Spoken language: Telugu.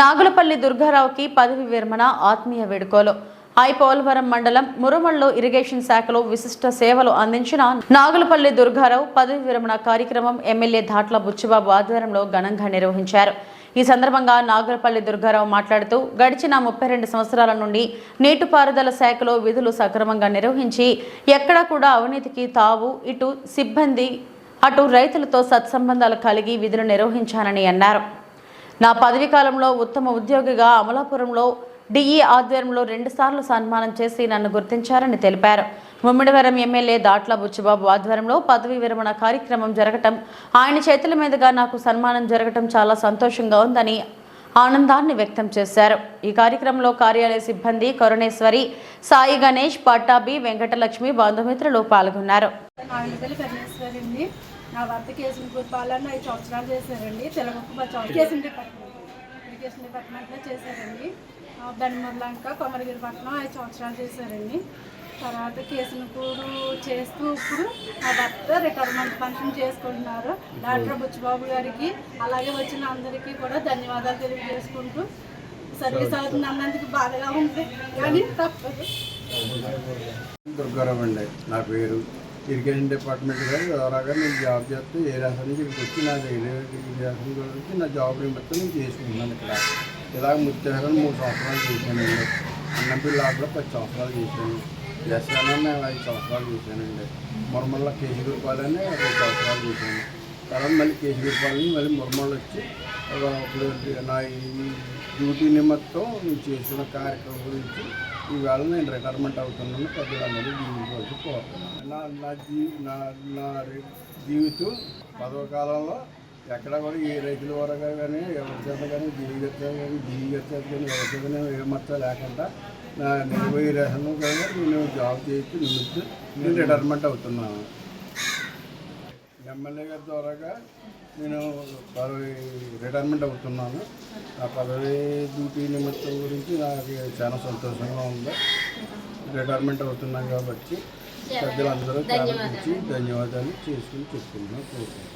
నాగులపల్లి దుర్గారావుకి పదవి విరమణ ఆత్మీయ వేడుకలు. ఐ పోలవరం మండలం మురమల్లో ఇరిగేషన్ శాఖలో విశిష్ట సేవలు అందించిన నాగులపల్లి దుర్గారావు పదవి విరమణ కార్యక్రమం ఎమ్మెల్యే ధాట్ల బుచ్చిబాబు ఆధ్వర్యంలో ఘనంగా నిర్వహించారు. ఈ సందర్భంగా నాగులపల్లి దుర్గారావు మాట్లాడుతూ గడిచిన ముప్పై రెండు సంవత్సరాల నుండి నీటిపారుదల శాఖలో విధులు సక్రమంగా నిర్వహించి ఎక్కడా కూడా అవినీతికి తావు ఇటు సిబ్బంది అటు రైతులతో సత్సంబంధాలు కలిగి విధులు నిర్వహించానని అన్నారు. నా పదవీ కాలంలో ఉత్తమ ఉద్యోగిగా అమలాపురంలో డిఈ ఆధ్వర్యంలో రెండుసార్లు సన్మానం చేసి నన్ను గుర్తించారని తెలిపారు. ముమ్మిడివరం ఎమ్మెల్యే దాట్ల బుచ్చిబాబు ఆధ్వర్యంలో పదవీ విరమణ కార్యక్రమం జరగటం ఆయన చేతుల మీదుగా నాకు సన్మానం జరగటం చాలా సంతోషంగా ఉందని ఆనందాన్ని వ్యక్తం చేశారు. ఈ కార్యక్రమంలో కార్యాలయ సిబ్బంది కరుణేశ్వరి సాయి గణేష్ పట్టాభి వెంకటలక్ష్మి బంధుమిత్రులు పాల్గొన్నారు. నా భర్త కేసుని పాలన ఐదు సంవత్సరాలు చేశారండి. తెలుగుకు పది డిపార్ట్మెంట్ ఎడ్యుకేషన్ డిపార్ట్మెంట్లో చేశారండి. ఆ, బెనమర్లంక కొమరగిరిపట్నం ఐదు సంవత్సరాలు చేశారండి. తర్వాత కేసుని చేస్తూ ఇప్పుడు మా భర్త రిటైర్మెంట్ ఫంక్షన్ చేసుకుంటున్నారు. డాక్టర్ బుచ్చిబాబు గారికి అలాగే వచ్చిన అందరికీ కూడా ధన్యవాదాలు తెలియజేసుకుంటూ సర్వీస్ అవుతుంది అన్నందుకు బాధగా ఉంది. కానీ తప్పదు. దుర్గారావు అండి నా పేరు ఇరిగేషన్ డిపార్ట్మెంట్ కానీ ద్వారాగా నేను జాబ్ చేస్తే ఏ రాష్ట్రం నుంచి ఇక్కడికి వచ్చి నా ఇరిగేషన్ వచ్చి నా జాబ్ నిమిత్తం నేను చేసుకుంటున్నాను ఇక్కడ. ఇలాగ ముత్యాహారం మూడు సంవత్సరాలు చేశానండి. అన్నంపల్లి లాట్లో పది సంవత్సరాలు చేశాను. ఎస్ఎన్ఎం నేను ఐదు సంవత్సరాలు చేశానండి. మురమల్ల కేశగిరిపాలని రెండు సంవత్సరాలు చేశాను. తర్వాత మళ్ళీ కేశగిరిపాలని మళ్ళీ మురమల్ల వచ్చి నా ఈ డ్యూటీ నిమిత్తం నేను చేసిన కార్యక్రమం గురించి ఈవేళ నేను రిటైర్మెంట్ అవుతున్నాను పెద్దలందరూ జీవించవలసి నా నా జీ నా నా జీవితం పదవ కాలంలో ఎక్కడ కూడా ఏ రైతుల వరకు కానీ ఎవరి చేత కానీ జీవి కానీ జీవి కానీ ఎవరి చేత కానీ లేకుండా నా నిర్వహి రేషన్ కానీ నేను జాబ్ చేసి నిమిత్తం నేను రిటైర్మెంట్ అవుతున్నాను. ఎమ్మెల్యే గారి ద్వారాగా నేను పదవి రిటైర్మెంట్ అవుతున్నాను. ఆ పదవి డ్యూటీ నిమిత్తం గురించి నాకు చాలా సంతోషంగా ఉంది. రిటైర్మెంట్ అవుతున్నాం కాబట్టి పెద్దలందరూ చాలా ధన్యవాదాలు చేసుకుని చెప్పుకుంటున్నాను.